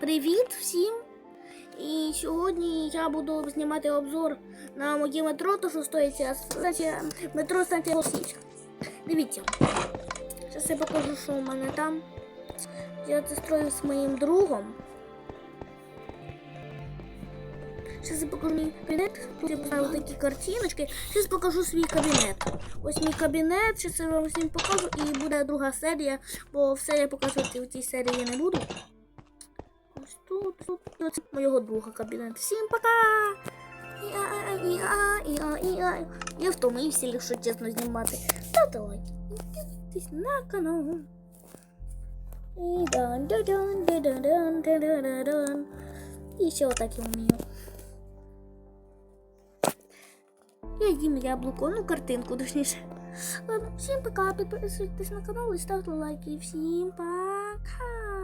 Привіт всім! І сьогодні я буду знімати обзор на моє метро, то що стоїть станція, метро станція Голосівська. Дивіться. Зараз я покажу, що у мене там. Я це строю з моїм другом. Зараз я покажу мій кабінет. Тут я поставив такі картиночки. Зараз покажу свій кабінет. Ось мій кабінет, зараз я вам всім покажу і буде друга серія, бо все я показувати в цій серії не буду. Тут, тут, тут моєго друга кабінет. Всім пока! Я, втомився, якщо чесно знімати. Ставте лайк. Підписуйтесь на канал. І дан дан дан дан дан дан дан дан І ще отак я вмію. Я їм яблуко, ну картинку точніше. Ладно, всім пока, підписуйтесь на канал і ставте лайки. Всім пока.